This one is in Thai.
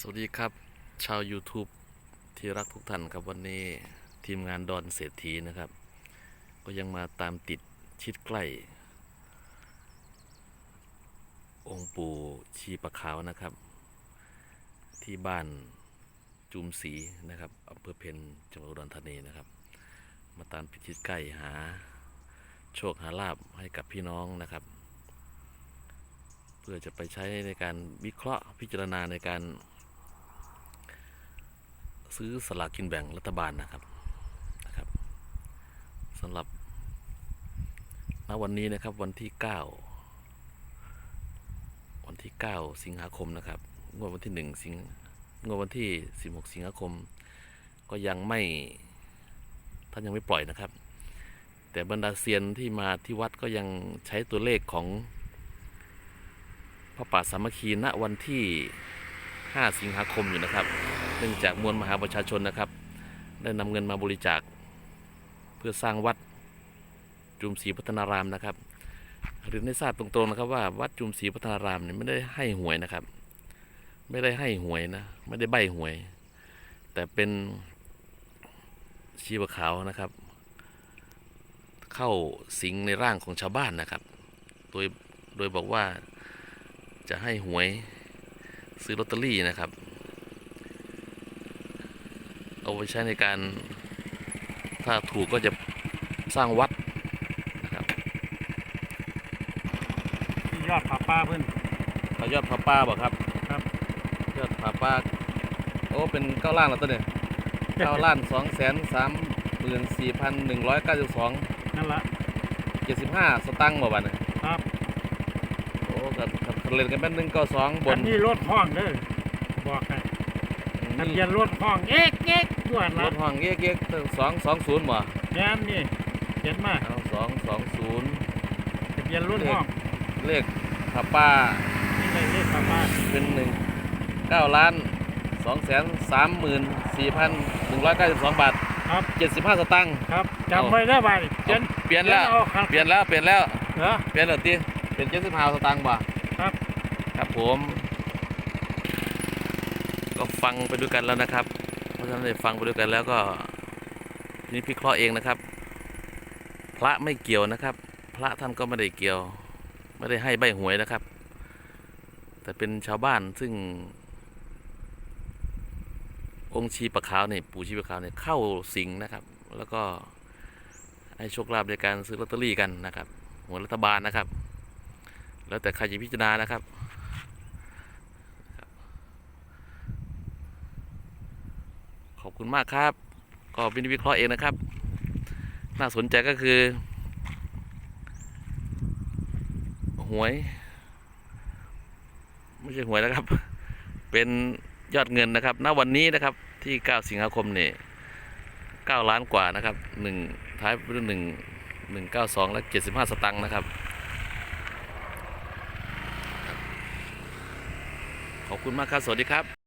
สวัสดีครับ ชาว YouTube ที่รักทุกท่านครับวันนี้ทีมงานดอนเศรษฐีนะครับ ก็ยังมาตามติดชิดใกล้ องค์ปู่ชีปะขาวนะครับ ที่บ้านจุมศรีนะครับอำเภอเพนจังหวัดอุดรธานีนะครับ มาตามพิชิตใกล้หา โชคหาลาบให้กับพี่น้องนะครับเพื่อจะไปใช้ในการวิเคราะห์พิจารณาในการ ซื้อสลากกินแบ่งรัฐบาลนะครับนะครับสำหรับณวันนี้นะครับวันที่ 9 วันที่ 9 สิงหาคมนะครับงวดวันที่ 1 สิงงวดวันที่ 16 สิงหาคม ก็ยังไม่ท่านยังไม่ปล่อยนะครับ แต่บรรดาเซียนที่มาที่วัดก็ยังใช้ตัวเลขของพระป่าสามัคคีณวันที่ 5 สิงหาคมอยู่นะครับ เนื่องจากมวลมหาประชาชนนะครับ ได้นำเงินมาบริจาค เพื่อสร้างวัดจุมศรีพัฒนารามนะครับเรียนให้ทราบตรงๆนะครับว่าวัดจุมศรีพัฒนารามเนี่ยไม่ได้ให้หวยนะครับ ไม่ได้ให้หวยนะ ไม่ได้ใบหวย แต่เป็นชีวขาวนะครับ เข้าสิงในร่างของชาวบ้านนะครับ โดยโดยบอกว่าจะให้หวย ซื้อลอตเตอรี่นะครับ เอาไว้ใช้ในการถ้าถูกก็จะสร้างวัดนะครับที่ยอดผาป้าเพื่อนเขายอดพระป้าบอกครับ ครับ ยอดพระป้า โอ้เป็นเก้าล้านแล้วตัวเนี่ยเก้าล้านสองแสนสามหมื่นสี่พันหนึ่งร้อยเก้าสิบสองนั่นละเจ็ดสิบห้าสตังค์บ่บัดเนี่ยครับ โอ้กับกับ เล่นกันเป็นหนึ่งเก้าสองบอันนนี้รถห้องเด้อบอกให้ทะเบียนรถห้องเอ๊กเอ๊กด่วนรละถห้องเก๊กเก๊กสองสองศูนย์บ่แม่นนี่เขียนมาเอาสองสองศูนย์ทะเบียนรถห้องเลขพระป้านี่เลยเลขผาป้าเป็นหนึ่งเก้าล้านสองแสนสามหมื่นสี่พันหนึ่งร้อยเก้าสิบสองบาทครับเจ็ดสิบห้าสตางค์ ครับจำไว้ได้บ้านเขียนเปลี่ยนแล้วเอาครับเปลี่ยนแล้วเปลี่ยนแล้ว เหรอเปลี่ยนแล้วตีเป็นเจ็ดสิบห้าสตางค์บ่ ครับผม ก็ฟังไปด้วยกันแล้วนะครับ เพราะฉะนั้นได้ฟังไปด้วยกันแล้วก็ทีนี่พิเคราะห์เองนะครับ พระไม่เกี่ยวนะครับ พระท่านก็ไม่ได้เกี่ยว ไม่ได้ให้ใบหวยนะครับ แต่เป็นชาวบ้านซึ่ง องค์ชีปะขาวเนี่ยปู่ชีปะขาวเนี่ยเข้าสิงนะครับ แล้วก็ให้โชคลาภในการซื้อลอตเตอรี่กันนะครับหวยรัฐบาลนะครับ แล้วแต่ใครจะพิจารณานะครับ ข อบคุณมากครับ ก็เป็นวิเคราะห์เองนะครับ น่าสนใจก็คือ หวย ไม่ใช่หวยนะครับ เป็นยอดเงินนะครับ ณ วันนี้นะครับ ที่ 9 สิงหาคมเนี่ย9ล้านกว่านะครับ1ท้ายด้วย1 192และ75สตังค์นะครับ ขอบคุณมากครับ สวัสดีครับ